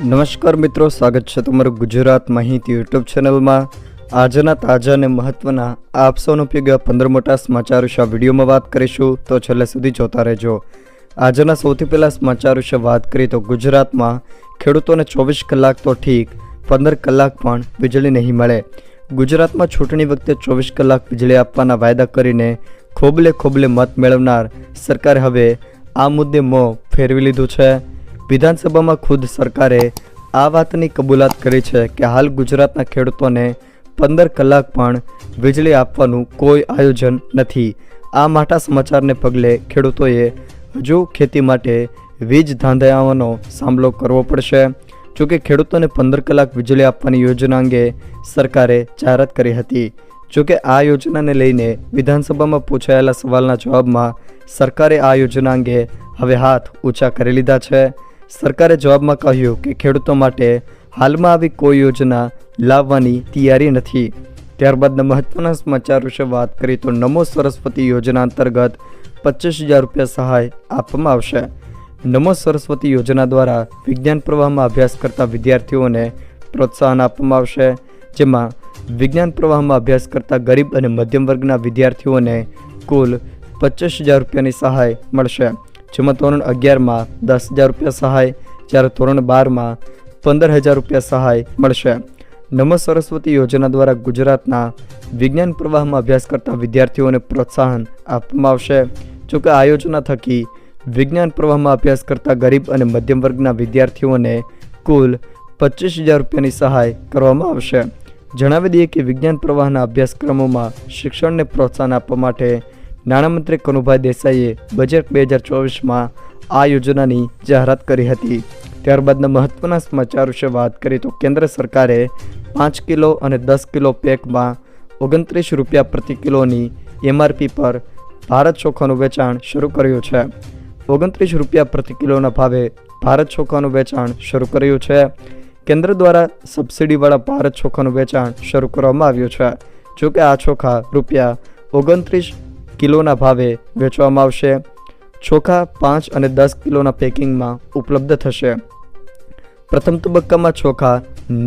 નમસ્કાર મિત્રો, સ્વાગત છે તમારું ગુજરાત માહિતી યુટ્યુબ ચેનલમાં. આજના તાજા અને મહત્વના, આપ સૌનો ઉપયોગ પંદર મોટા સમાચાર વિશે વિડીયોમાં વાત કરીશું, તો છેલ્લે સુધી જોતા રહેજો. આજના સૌથી પહેલાં સમાચાર વિશે વાત કરીએ તો ગુજરાતમાં ખેડૂતોને ચોવીસ કલાક તો ઠીક, પંદર કલાક પણ વીજળી નહીં મળે. ગુજરાતમાં ચૂંટણી વખતે ચોવીસ કલાક વીજળી આપવાના વાયદા કરીને ખોબલે ખોબલે મત મેળવનાર સરકારે હવે આ મુદ્દે મોં ફેરવી લીધું છે. વિધાનસભામાં ખુદ સરકારે આ વાતની કબૂલાત કરી છે કે હાલ ગુજરાતના ખેડૂતોને પંદર કલાક પણ વીજળી આપવાનું કોઈ આયોજન નથી. આ માટા સમાચારને પગલે ખેડૂતોએ હજુ ખેતી માટે વીજ ધાંધાઓનો સામનો કરવો પડશે. જોકે ખેડૂતોને પંદર કલાક વીજળી આપવાની યોજના અંગે સરકારે જાહેરાત કરી હતી. જોકે આ યોજનાને લઈને વિધાનસભામાં પૂછાયેલા સવાલના જવાબમાં સરકારે આ યોજના અંગે હવે હાથ ઊંચા કરી લીધા છે. સરકારે જવાબમાં કહ્યું કે ખેડૂતો માટે હાલમાં આવી કોઈ યોજના લાવવાની તૈયારી નથી. ત્યારબાદના મહત્વના સમાચાર વિશે વાત કરીએ તો નમો સરસ્વતી યોજના અંતર્ગત પચીસ હજાર રૂપિયા સહાય આપવામાં આવશે. નમો સરસ્વતી યોજના દ્વારા વિજ્ઞાન પ્રવાહમાં અભ્યાસ કરતા વિદ્યાર્થીઓને પ્રોત્સાહન આપવામાં આવશે. જેમાં વિજ્ઞાન પ્રવાહમાં અભ્યાસ કરતા ગરીબ અને મધ્યમ વર્ગના વિદ્યાર્થીઓને કુલ પચીસ હજાર રૂપિયાની સહાય મળશે. જેમાં ધોરણ અગિયારમાં દસ હજાર રૂપિયા સહાય, જ્યારે ધોરણ બારમાં પંદર હજાર રૂપિયા સહાય મળશે. નમો સરસ્વતી યોજના દ્વારા ગુજરાતના વિજ્ઞાન પ્રવાહમાં અભ્યાસ કરતા વિદ્યાર્થીઓને પ્રોત્સાહન આપવામાં આવશે. જોકે આ યોજના થકી વિજ્ઞાન પ્રવાહમાં અભ્યાસ કરતા ગરીબ અને મધ્યમ વર્ગના વિદ્યાર્થીઓને કુલ પચીસ હજાર રૂપિયાની સહાય કરવામાં આવશે. જણાવી દઈએ કે વિજ્ઞાન પ્રવાહના અભ્યાસક્રમોમાં શિક્ષણને પ્રોત્સાહન આપવા માટે નાણામંત્રી કનુભાઈ દેસાઈએ બજેટ બે હજાર ચોવીસમાં આ યોજનાની જાહેરાત કરી હતી. ત્યારબાદના મહત્વના સમાચાર વિશે વાત કરીએ તો કેન્દ્ર સરકારે પાંચ કિલો અને દસ કિલો પેકમાં ઓગણત્રીસ રૂપિયા પ્રતિ કિલોની એમઆરપી પર ભારત ચોખાનું વેચાણ શરૂ કર્યું છે. ઓગણત્રીસ રૂપિયા પ્રતિ કિલોના ભાવે ભારત ચોખાનું વેચાણ શરૂ કર્યું છે. કેન્દ્ર દ્વારા સબસિડીવાળા ભારત ચોખાનું વેચાણ શરૂ કરવામાં આવ્યું છે. જોકે આ ચોખા રૂપિયા ઓગણત્રીસ કિલોના ભાવે વેચવામાં આવશે. ચોખા પાંચ અને દસ કિલોના પેકિંગમાં ઉપલબ્ધ થશે. પ્રથમ તબક્કામાં ચોખા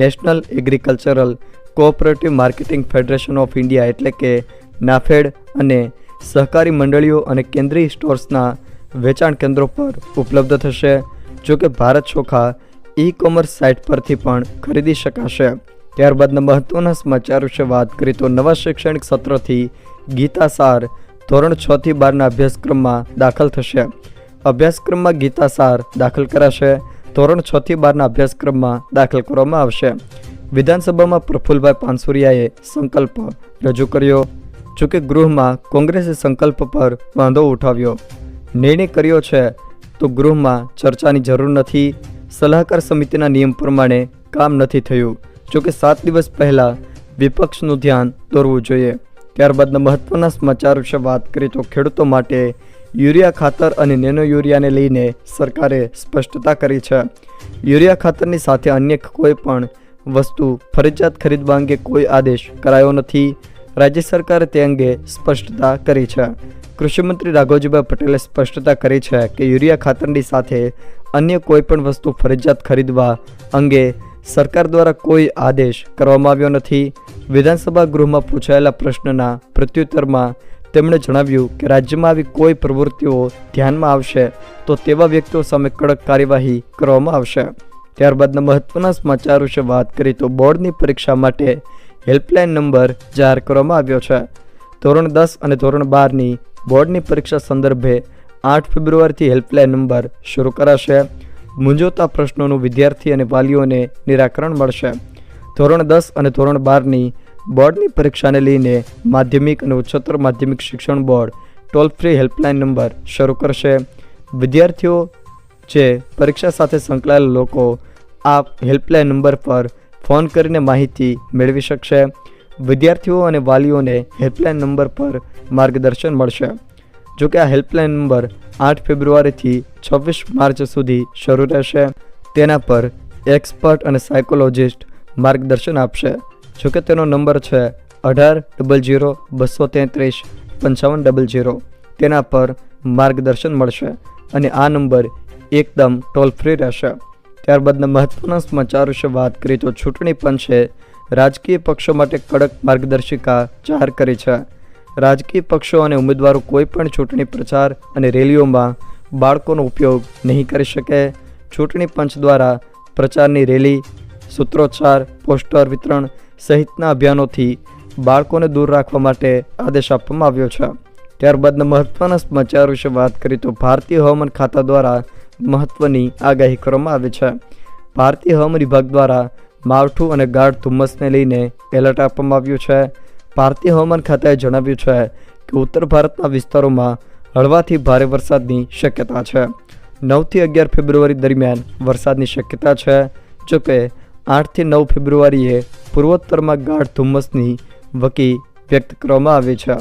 national agricultural cooperative marketing federation of India એટલે કે નાફેડ અને સહકારી મંડળીઓ અને કેન્દ્રીય સ્ટોર્સના વેચાણ કેન્દ્રો પર ઉપલબ્ધ થશે જોકે ભારત ચોખા ઈ કોમર્સ સાઇટ પરથી પણ ખરીદી શકાશે. ત્યારબાદના મહત્ત્વના સમાચાર વિશે વાત કરીએ તો નવા શૈક્ષણિક સત્રથી ગીતા સાર ધોરણ છ થી બારના અભ્યાસક્રમમાં દાખલ થશે. અભ્યાસક્રમમાં ગીતા સાર દાખલ કરાશે. ધોરણ છ થી બારના અભ્યાસક્રમમાં દાખલ કરવામાં આવશે. વિધાનસભામાં પ્રફુલભાઈ પાનસુરિયાએ સંકલ્પ રજૂ કર્યો. જોકે ગૃહમાં કોંગ્રેસે સંકલ્પ પર વાંધો ઉઠાવ્યો. નિર્ણય કર્યો છે, તો ગૃહમાં ચર્ચાની જરૂર નથી. સલાહકાર સમિતિના નિયમ પ્રમાણે કામ નથી થયું. જોકે સાત દિવસ પહેલાં વિપક્ષનું ધ્યાન દોરવું જોઈએ. ત્યારબાદના મહત્વના સમાચાર વિશે વાત કરીએ તો ખેડૂતો માટે યુરિયા ખાતર અને નેનો યુરિયાને લઈને સરકારે સ્પષ્ટતા કરી છે. યુરિયા ખાતરની સાથે અન્ય કોઈ પણ વસ્તુ, ફરજિયાત ખરીદવા અંગે કોઈ આદેશ કરાયો નથી. રાજ્ય સરકારે તે અંગે સ્પષ્ટતા કરી છે. કૃષિમંત્રી રાઘવજીભાઈ પટેલે સ્પષ્ટતા કરી છે કે યુરિયા ખાતરની સાથે અન્ય કોઈ પણ વસ્તુ ફરજિયાત ખરીદવા અંગે સરકાર દ્વારા કોઈ આદેશ કરવામાં આવ્યો નથી. વિધાનસભા ગૃહમાં પૂછાયેલા પ્રશ્નના પ્રત્યુત્તરમાં તેમણે જણાવ્યું કે રાજ્યમાં આવી કોઈ પ્રવૃત્તિઓ ધ્યાનમાં આવશે તો તેવા વ્યક્તિઓ સામે કડક કાર્યવાહી કરવામાં આવશે. ત્યારબાદના મહત્વના સમાચાર વિશે વાત કરીએ તો બોર્ડની પરીક્ષા માટે હેલ્પલાઇન નંબર જાહેર કરવામાં આવ્યો છે. ધોરણ દસ અને ધોરણ બારની બોર્ડની પરીક્ષા સંદર્ભે આઠ ફેબ્રુઆરીથી હેલ્પલાઇન નંબર શરૂ કરાશે. મૂંઝવતા પ્રશ્નોનું વિદ્યાર્થી અને વાલીઓને નિરાકરણ મળશે. ધોરણ દસ અને ધોરણ બારની બોર્ડની પરીક્ષાને લઈને માધ્યમિક અને ઉચ્ચતર માધ્યમિક શિક્ષણ board toll free helpline number શરૂ કરશે. વિદ્યાર્થીઓ જે પરીક્ષા સાથે સંકળાયેલા લોકો આ હેલ્પલાઇન નંબર પર ફોન કરીને માહિતી મેળવી શકશે. વિદ્યાર્થીઓ અને વાલીઓને હેલ્પલાઇન નંબર પર માર્ગદર્શન મળશે. જોકે આ હેલ્પલાઇન નંબર આઠ ફેબ્રુઆરીથી છવ્વીસ માર્ચ સુધી શરૂ રહેશે. તેના પર એક્સપર્ટ અને સાયકોલોજિસ્ટ માર્ગદર્શન આપશે. જોકે તેનો નંબર છે અઢાર ડબલ જીરો બસો તેત્રીસ પંચાવન ડબલ જીરો તેના પર માર્ગદર્શન મળશે અને આ નંબર એકદમ ટોલ ફ્રી રહેશે ત્યારબાદના મહત્વના સમાચાર વિશે વાત કરીએ તો ચૂંટણી પંચે રાજકીય પક્ષો માટે કડક માર્ગદર્શિકા જાહેર કરી છે. રાજકીય પક્ષો અને ઉમેદવારો કોઈ પણ ચૂંટણી પ્રચાર અને રેલીઓમાં બાળકોનો ઉપયોગ નહીં કરી શકે. ચૂંટણી પંચ દ્વારા પ્રચારની રેલી, સૂત્રોચ્ચાર, પોસ્ટર વિતરણ સહિતના અભિયાનોથી બાળકોને દૂર રાખવા માટે આદેશ આપવામાં આવ્યો છે. ત્યારબાદના મહત્વના સમાચાર વિશે વાત કરીએ તો ભારતીય હવામાન ખાતા દ્વારા મહત્વની આગાહી કરવામાં આવી છે. ભારતીય હવામાન વિભાગ દ્વારા માવઠું અને ગાઢ ધુમ્મસને લઈને એલર્ટ આપવામાં આવ્યું છે. ભારતીય હવામાન ખાતાએ જણાવ્યું છે કે ઉત્તર ભારતના વિસ્તારોમાં હળવાથી ભારે વરસાદની શક્યતા છે. નવથી અગિયાર ફેબ્રુઆરી દરમિયાન વરસાદની શક્યતા છે, જોકે આઠથી નવ ફેબ્રુઆરીએ પૂર્વોત્તરમાં ગાઢ ધુમ્મસની વકી વ્યક્ત કરવામાં આવી છે.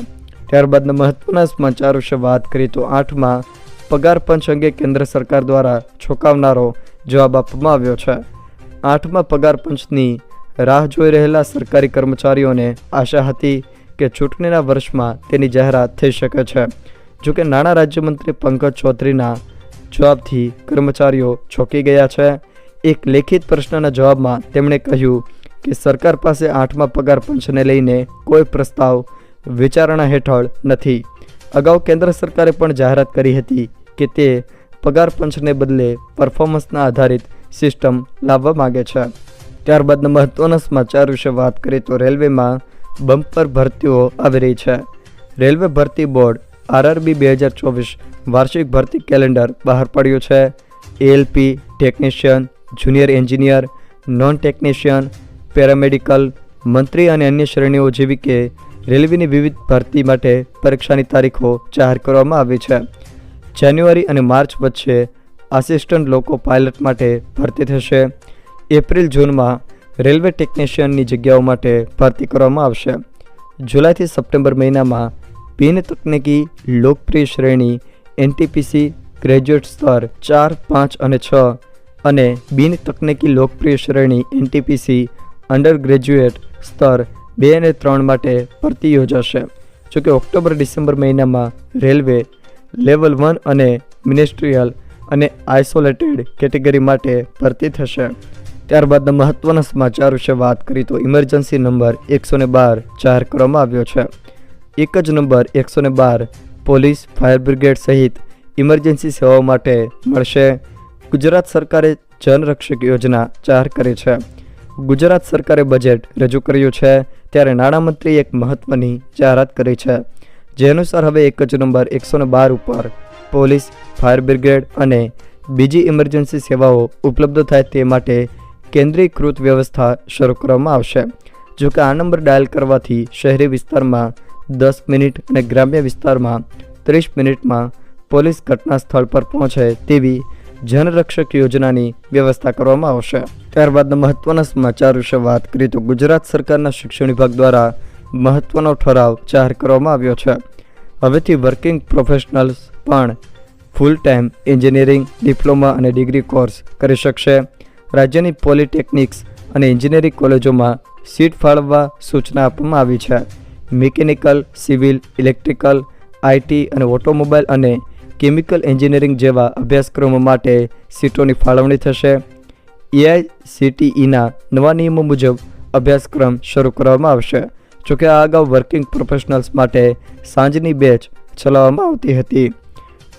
ત્યારબાદના મહત્વના સમાચાર વિશે વાત કરીએ તો આઠમાં પગાર પંચ અંગે કેન્દ્ર સરકાર દ્વારા છોકાવનારો જવાબ આપવામાં આવ્યો છે. આઠમાં પગાર પંચની રાહ જોઈ રહેલા સરકારી કર્મચારીઓને આશા હતી કે ચૂંટણીના વર્ષમાં તેની જાહેરાત થઈ શકે છે. જોકે નાણાં રાજ્યમંત્રી પંકજ ચૌધરીના જવાબથી કર્મચારીઓ ચોંકી ગયા છે. એક લેખિત પ્રશ્નના જવાબમાં તેમણે કહ્યું કે સરકાર પાસે આઠમા પગાર પંચને લઈને કોઈ પ્રસ્તાવ વિચારણા હેઠળ નથી. અગાઉ કેન્દ્ર સરકારે પણ જાહેરાત કરી હતી કે તે પગાર પંચને બદલે પરફોર્મન્સના આધારિત સિસ્ટમ લાવવા માગે છે. ત્યારબાદના મહત્વના સમાચાર વિશે વાત કરીએ તો રેલવેમાં બમ્પર ભરતીઓ આવી રહી છે. રેલવે ભરતી બોર્ડ આરઆરબી બે હજાર ચોવીસ વાર્ષિક ભરતી કેલેન્ડર બહાર પાડ્યું છે. ALP technician junior engineer non technician paramedical મંત્રી અને અન્ય શ્રેણીઓ જેવી કે રેલવેની વિવિધ ભરતી માટે પરીક્ષાની તારીખો જાહેર કરવામાં આવી છે. જાન્યુઆરી અને માર્ચ વચ્ચે આસિસ્ટન્ટ લોકો પાયલટ માટે ભરતી થશે. એપ્રિલ જૂનમાં રેલવે ટેકનિશિયનની જગ્યાઓ માટે ભરતી કરવામાં આવશે. જુલાઈથી સપ્ટેમ્બર મહિનામાં બિન તકનીકી લોકપ્રિય શ્રેણી એનટીપીસી ગ્રેજ્યુએટ સ્તર ચાર, પાંચ અને છ અને બિન તકનીકી લોકપ્રિય શ્રેણી એનટીપીસી અંડર ગ્રેજ્યુએટ સ્તર બે અને ત્રણ માટે ભરતી યોજાશે. જોકે ઓક્ટોબર, ડિસેમ્બર મહિનામાં રેલવે લેવલ વન અને મિનિસ્ટ્રીયલ અને આઇસોલેટેડ કેટેગરી માટે ભરતી થશે. ત્યારબાદના મહત્વના સમાચાર વિશે વાત કરીએ તો ઇમરજન્સી નંબર એકસો બાર જાહેર કરવામાં આવ્યો છે. એક જ નંબર એકસો બાર પોલીસ ફાયર બ્રિગેડ સહિત ઇમરજન્સી સેવાઓ માટે મળશે. ગુજરાત સરકારે જનરક્ષક યોજના જાહેર કરી છે. ગુજરાત સરકારે બજેટ રજૂ કર્યું છે ત્યારે નાણામંત્રીએ એક મહત્વની જાહેરાત કરી છે. જે અનુસાર હવે એક જ નંબર એકસો બાર ઉપર પોલીસ ફાયર બ્રિગેડ અને બીજી ઇમરજન્સી સેવાઓ ઉપલબ્ધ થાય તે માટે કેન્દ્રીયકૃત વ્યવસ્થા શરૂ કરવામાં આવશે. જો કે આ નંબર ડાયલ કરવાથી શહેરી વિસ્તારમાં દસ મિનિટ અને ગ્રામ્ય વિસ્તારમાં ત્રીસ મિનિટમાં પોલીસ ઘટના સ્થળ પર પહોંચે તેવી જનરક્ષક યોજનાની વ્યવસ્થા કરવામાં આવશે. ત્યારબાદના મહત્વના સમાચાર વિશે વાત કરીએ તો ગુજરાત સરકારના શિક્ષણ વિભાગ દ્વારા મહત્વનો ઠરાવ જાહેર કરવામાં આવ્યો છે. હવેથી વર્કિંગ પ્રોફેશનલ્સ પણ ફૂલ ટાઈમ એન્જિનિયરિંગ ડિપ્લોમા અને ડિગ્રી કોર્સ કરી શકશે. રાજ્યની પોલિટેકનિક્સ અને એન્જિનિયરિંગ કોલેજોમાં સીટ ફાળવવા સૂચના આપવામાં આવી છે. મિકેનિકલ, સિવિલ, ઇલેક્ટ્રિકલ આઈટી અને ઓટોમોબાઈલ અને કેમિકલ એન્જિનિયરિંગ જેવા અભ્યાસક્રમો માટે સીટોની ફાળવણી થશે. એઆઈસીટીઈના નવા નિયમો મુજબ અભ્યાસક્રમ શરૂ કરવામાં આવશે. જોકે આ અગાઉ વર્કિંગ પ્રોફેશનલ્સ માટે સાંજની બેચ ચલાવવામાં આવતી હતી.